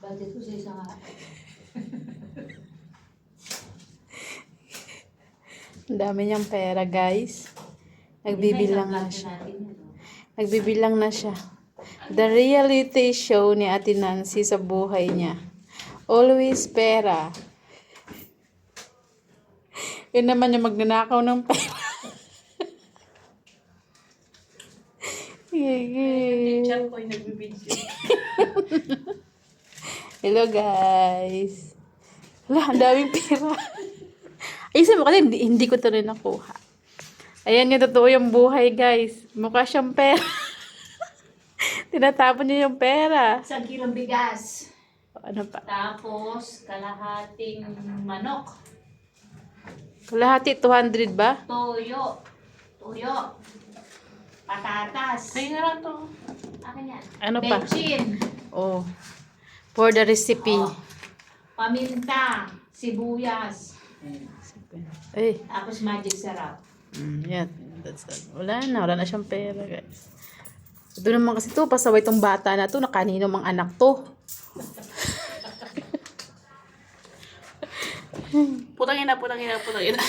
Budget ko sa isang araw. Ang dami niyang pera, guys. Nagbibilang na siya. Nagbibilang na siya. The reality show ni Ate Nancy sa buhay niya. Always pera. Yun naman yung magnanakaw ng pera. Gigi. Teacher ko yung nagbibidyo. Hello guys. Wala, ang daming pera. Ayusin mo kasi hindi, hindi ko to rin nakuha. Ayan yung totoo yung buhay guys. Mukha siyang pera. Tinatapon niya yung pera. Isang kilong bigas. Ano pa? Tapos, kalahating manok. Kalahati 200 ba? Toyo. Toyo. Patatas. Ay, nga lang to. Akin yan. Ano pa? Bechin. Oh. For the recipe. Oh. Paminta. Sibuyas. Eh. Tapos magic sarap. Mm, yan. That's it. Wala na. Wala na siyang pera guys. Doon naman kasi to, pasaway tong bata na to, na kanino mang anak to. Putang ina, putang ina, putang ina.